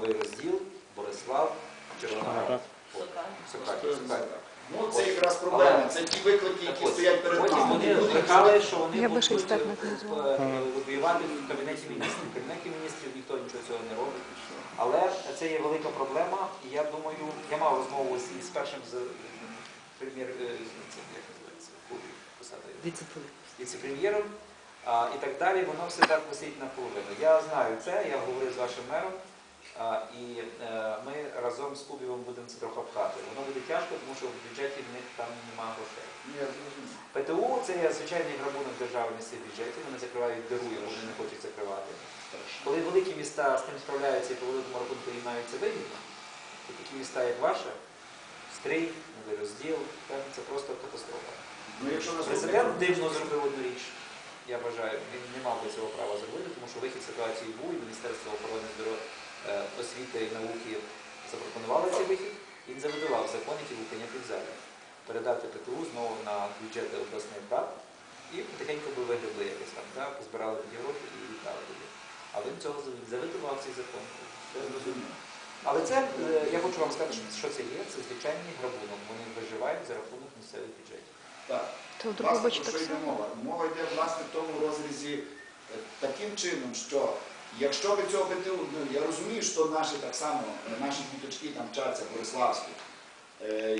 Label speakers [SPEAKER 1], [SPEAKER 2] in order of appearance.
[SPEAKER 1] новий розділ, Борислав, Червоноград.
[SPEAKER 2] Ну, це якраз проблема. Це ті виклики, які стоять перед
[SPEAKER 1] Потім
[SPEAKER 2] нами.
[SPEAKER 1] вони брехали, що вони будуть
[SPEAKER 3] не
[SPEAKER 1] е, в кабінеті міністрів. В кабінеті міністрів ніхто нічого цього не робить. Але це є велика проблема, і я думаю, я мав розмову з, першим з прем'єр, е, віце-прем'єром і так далі, воно все так висить наполовину. Я знаю це, я говорив з вашим мером, і е, ми разом з Кубівом будемо це трохи пхати. Воно буде тяжко, тому що в бюджеті в них там немає грошей. ПТУ це є звичайний грабунок держави місцеві бюджеті, вони закривають диру, яку вони не хочуть закривати. Коли великі міста з тим справляються і по великому рахунку їм навіть це вигідно, то такі міста, як ваше, Стрий, Новий Розділ, це просто катастрофа.
[SPEAKER 2] Ну,
[SPEAKER 1] Президент дивно зробив одну річ. Я вважаю, він не мав би цього права зробити, тому що вихід ситуації був, і Міністерство освіти і науки запропонувало цей вихід, він заведував закон, який був прийнятий в залі. Передати ПТУ знову на бюджети обласних рад і потихеньку би вигребли якось там, да, позбирали гроші і віддали туди. А він цього заведував цей закон. Все
[SPEAKER 2] зрозумів.
[SPEAKER 1] Але це, е, я хочу вам сказати, що- що це є, це звичайний грабунок. Вони виживають за рахунок місцевих бюджетів.
[SPEAKER 2] Так.
[SPEAKER 3] То
[SPEAKER 2] Власне, про що йде мова? Мова йде власне в тому розрізі е, таким чином, що якщо би цього ПТУ, ну я розумію, що наші так само, наші діточки там вчаться в Бориславську, е,